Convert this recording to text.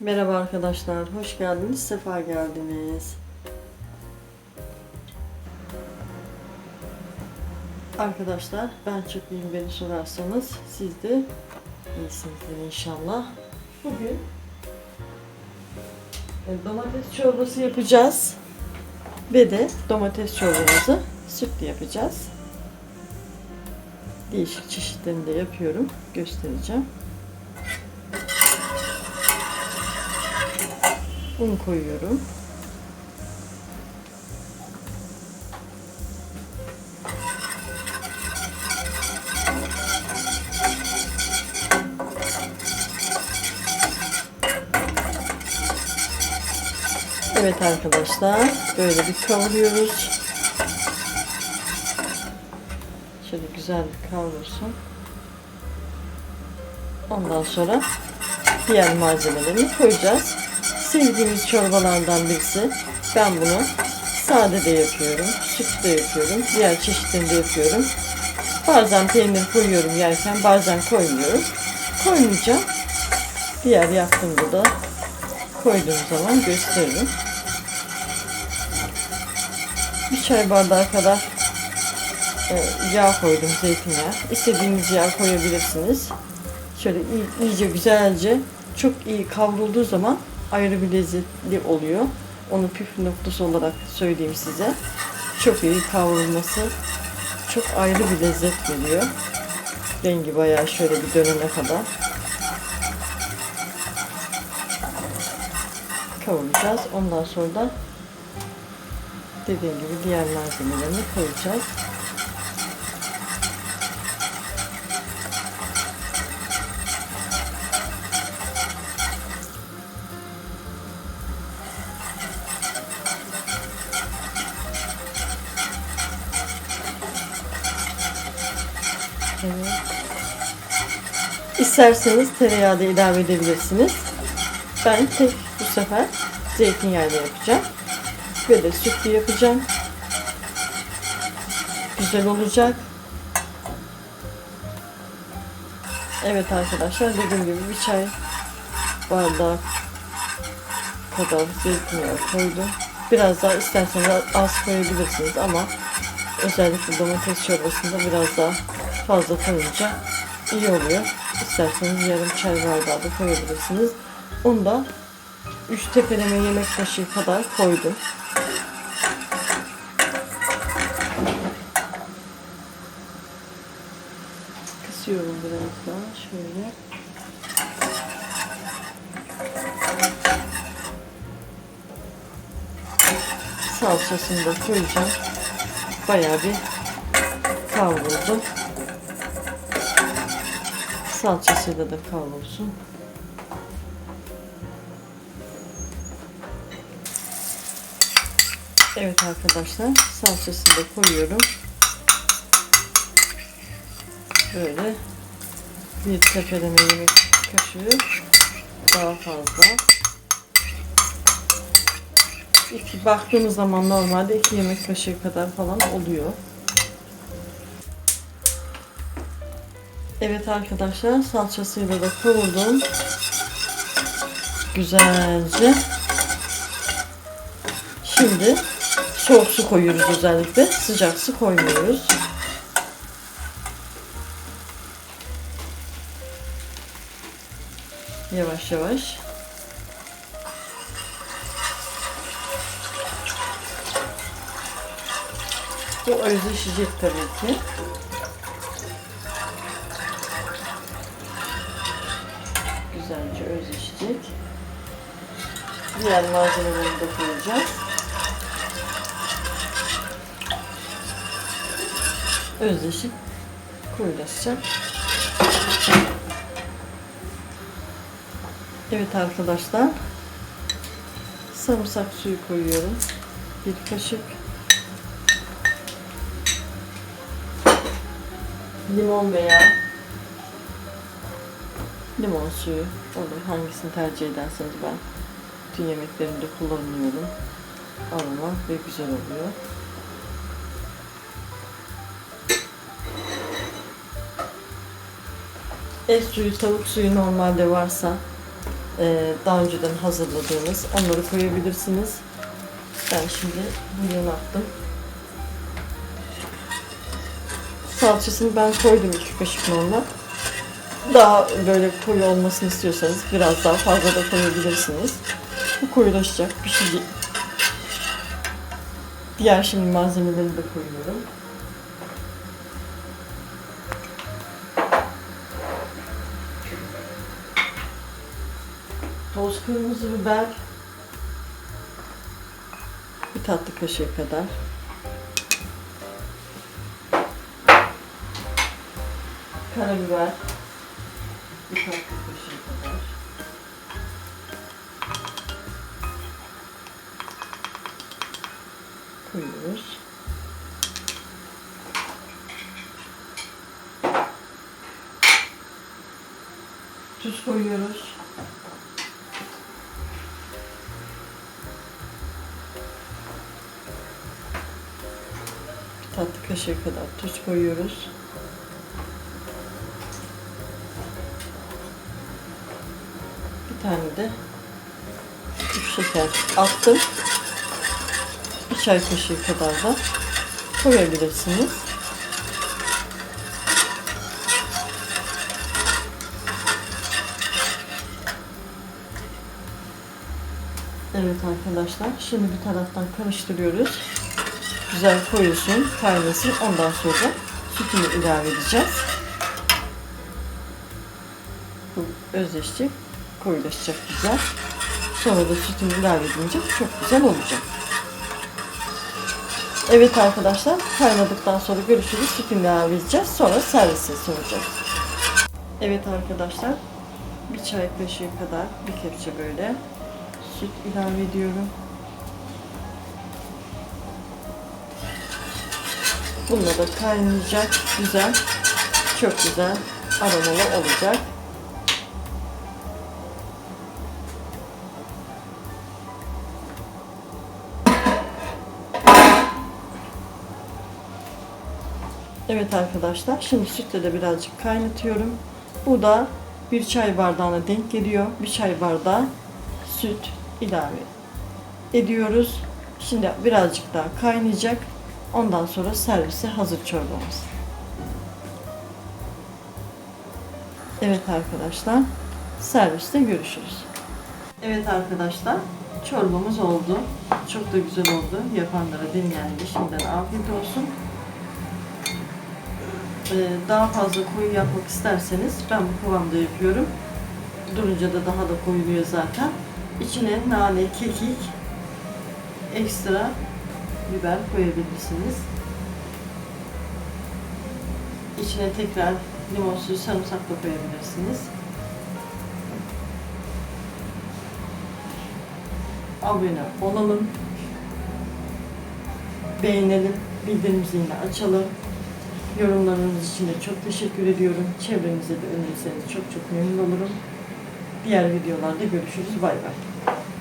Merhaba arkadaşlar, hoş geldiniz, sefa geldiniz. Arkadaşlar, ben çok iyiyim beni sorarsanız, siz de iyisinizdir inşallah. Bugün e, domates çorbası yapacağız ve de domates çorbamızı sütlü yapacağız. Değişik çeşitlerini de yapıyorum, göstereceğim. Un koyuyorum. Evet arkadaşlar, böyle bir kavuruyoruz. Şöyle güzel bir kavrulsun. Ondan sonra diğer malzemelerini koyacağız sevdiğimiz çorbalardan birisi. Ben bunu sade de yapıyorum, süt de yapıyorum, diğer çeşitlerini de yapıyorum. Bazen peynir koyuyorum yerken, bazen koymuyorum. Koymayacağım. Diğer yaptığımda da koyduğum zaman gösteririm. Bir çay bardağı kadar e, yağ koydum, zeytinyağı. İstediğiniz yağ koyabilirsiniz. Şöyle iyice güzelce çok iyi kavrulduğu zaman ayrı bir lezzetli oluyor. Onu püf noktası olarak söyleyeyim size. Çok iyi kavrulması çok ayrı bir lezzet veriyor. Rengi bayağı şöyle bir dönene kadar kavuracağız. Ondan sonra da dediğim gibi diğer malzemelerini koyacağız. Evet. İsterseniz tereyağı da ilave edebilirsiniz. Ben tek bu sefer zeytinyağıyla yapacağım. Ve de sütlü yapacağım. Güzel olacak. Evet arkadaşlar dediğim gibi bir çay bardağı kadar zeytinyağı koydum. Biraz daha isterseniz az koyabilirsiniz ama özellikle domates çorbasında biraz daha fazla koyunca iyi oluyor. İsterseniz yarım çay bardağı da koyabilirsiniz. Onu da 3 tepeleme yemek kaşığı kadar koydum. Kısıyorum biraz daha şöyle. Salçasını da koyacağım. Bayağı bir kavruldu. Salçasıyla da kavrulsun. Evet arkadaşlar salçasını da koyuyorum. Böyle bir tepeleme yemek kaşığı daha fazla. İki, baktığımız zaman normalde iki yemek kaşığı kadar falan oluyor. Evet arkadaşlar salçasıyla da kavurdum. Güzelce. Şimdi soğuk su koyuyoruz özellikle. Sıcak su koymuyoruz. Yavaş yavaş. Bu özleşecek tabii ki. Diğer malzemeleri de koyacağız. Özleşip koyulaşacak. Evet arkadaşlar. Sarımsak suyu koyuyorum. Bir kaşık. Limon veya limon suyu olur. Hangisini tercih ederseniz ben bütün yemeklerimde kullanıyorum. Aroma ve güzel oluyor. Et suyu, tavuk suyu normalde varsa e, daha önceden hazırladığınız onları koyabilirsiniz. Ben şimdi bulyon attım. Salçasını ben koydum iki kaşık normal. Daha böyle koyu olmasını istiyorsanız biraz daha fazla da koyabilirsiniz. Bu koyulaşacak, pişecek. Diğer şimdi malzemeleri de koyuyorum. Toz kırmızı biber. Bir tatlı kaşığı kadar. Karabiber. Bir tatlı kaşığı Koyuyoruz. Tuz koyuyoruz. Bir tatlı kaşığı kadar tuz koyuyoruz. Bir tane de küp şeker attım. Çay kaşığı kadar da koyabilirsiniz. Evet arkadaşlar şimdi bir taraftan karıştırıyoruz. Güzel koyulsun, kaynasın. Ondan sonra sütünü ilave edeceğiz. Bu özleşecek, koyulaşacak güzel. Sonra da sütünü ilave edince çok güzel olacak. Evet arkadaşlar kaynadıktan sonra görüşürüz. Sütünü ilave edeceğiz. Sonra servise sunacağız. Evet arkadaşlar bir çay kaşığı kadar bir kepçe böyle süt ilave ediyorum. Bununla da kaynayacak güzel çok güzel aromalı olacak. Evet arkadaşlar şimdi sütle de birazcık kaynatıyorum. Bu da bir çay bardağına denk geliyor. Bir çay bardağı süt ilave ediyoruz. Şimdi birazcık daha kaynayacak. Ondan sonra servise hazır çorbamız. Evet arkadaşlar serviste görüşürüz. Evet arkadaşlar çorbamız oldu. Çok da güzel oldu. Yapanlara dinleyenlere şimdiden afiyet olsun. Ee, daha fazla koyu yapmak isterseniz ben bu kıvamda yapıyorum. Durunca da daha da koyuluyor zaten. İçine nane, kekik, ekstra biber koyabilirsiniz. İçine tekrar limon suyu, sarımsak da koyabilirsiniz. Abone olalım. Beğenelim. Bildirim zilini açalım. Yorumlarınız için de çok teşekkür ediyorum. Çevrenize de önerirseniz çok çok memnun olurum. Diğer videolarda görüşürüz. Bay bay.